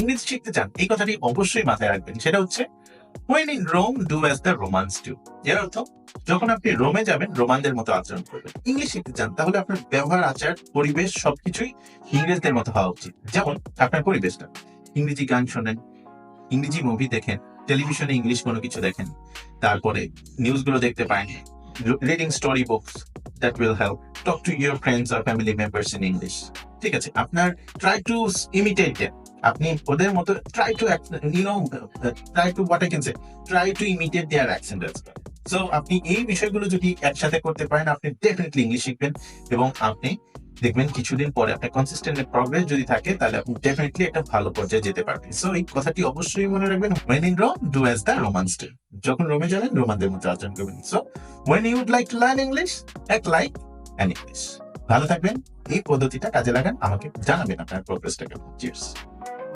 ইংরেজি শিখতে চান, এই কথাটি অবশ্যই মাথায় রাখবেন। সেটা হচ্ছে, when in Rome, do as the Romans do এর অর্থ, যখন আপনি রোমে যাবেন, রোমানদের মতো আচরণ করবেন। ইংলিশ শিখতে চান, তাহলে আপনার ব্যবহার, আচার, পরিবেশ সবকিছুই ইংরেজদের মতো হওয়া উচিত। যেমন, আপনার পরিবেশটা। ইংরেজি গান শোনেন, ইংরেজি মুভি দেখেন টেলিভিশনে ইংলিশ কোনো কিছু দেখেন, তারপরে নিউজগুলো দেখতে পারেন reading story books that will help talk to your friends R family members in English ঠিক আছে, আপনার ট্রাই টু ইমিটেট দেম আপনি ওদের মতো try to you try to what I can say try to imitate their accent as so আপনি এই বিষয়গুলো যদি একসাথে করতে পারেন, আপনি ডেফিনেটলি ইংলিশ শিখবেন এবং আপনি দেখবেন কিছুদিন পরে আপনার কনসিস্টেন্ট প্রগ্রেস যদি থাকে, তাহলে আপনি ডেফিনেটলি একটা ভালো পর্যায়ে যেতে পারবেন। সো এই কথাটি অবশ্যই মনে রাখবেন, when in Rome, do as the Romans do যখন রোমে যাবেন, রোমানদের মতো আচরণ করবেন। So when you would like to learn English act like an English ভালো থাকবেন, এই পদ্ধতিটা কাজে লাগান, আমাকে জানাবেন আপনার প্রোগ্রেসটা কেমন চিয়ার্স